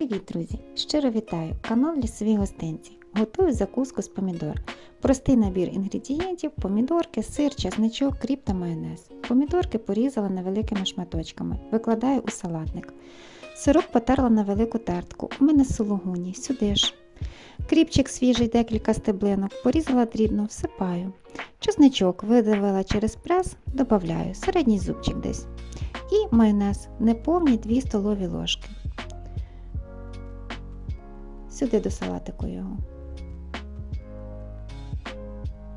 Привіт, друзі! Щиро вітаю! Канал Лісові гостинці. Готую закуску з помідор. Простий набір інгредієнтів: помідорки, сир, чесничок, кріп та майонез. Помідорки порізала невеликими шматочками, викладаю у салатник. Сирок потерла на велику тертку. У мене сулугуні, сюди ж. Кріпчик свіжий, декілька стеблинок, порізала дрібно, всипаю. Чесничок видавила через прес, додаю, середній зубчик десь. І майонез неповні 2 столові ложки. Сюди до салатику його.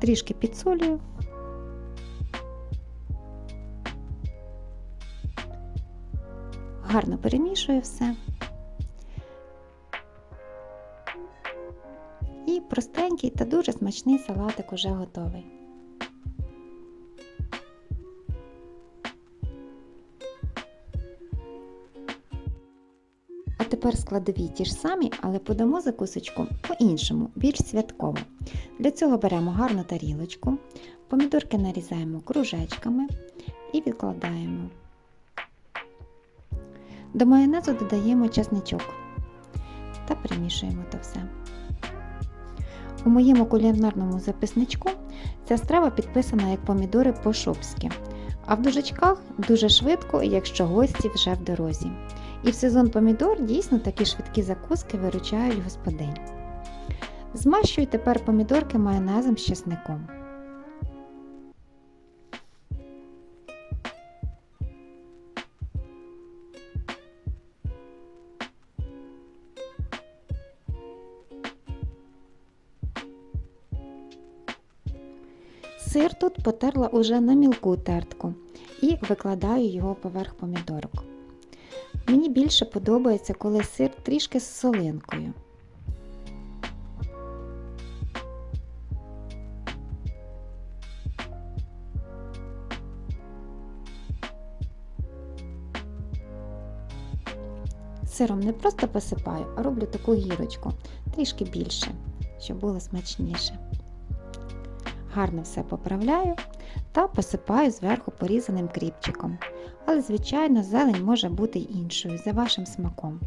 Трішки підсолюю. Гарно перемішую все. І простенький та дуже смачний салатик уже готовий. Тепер складові ті ж самі, але подамо закусочку по-іншому, більш святково. Для цього беремо гарну тарілочку, помідорки нарізаємо кружечками і відкладаємо. До майонезу додаємо чесничок та перемішуємо то все. У моєму кулінарному записничку ця страва підписана як помідори по-шопськи, а в дужечках дуже швидко, якщо гості вже в дорозі. І в сезон помідор дійсно такі швидкі закуски виручають господинь. Змащую тепер помідорки майонезом з чесником. Сир тут потерла уже на мілку тертку і викладаю його поверх помідорок. Мені більше подобається, коли сир трішки з солинкою. Сиром не просто посипаю, а роблю таку гірочку, трішки більше, щоб було смачніше. Гарно все поправляю та посипаю зверху порізаним кріпчиком. Але, звичайно, зелень може бути іншою за вашим смаком.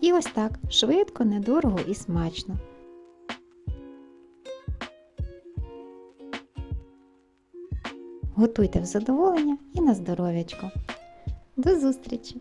І ось так швидко, недорого і смачно. Готуйте в задоволення і на здоров'ячко. До зустрічі!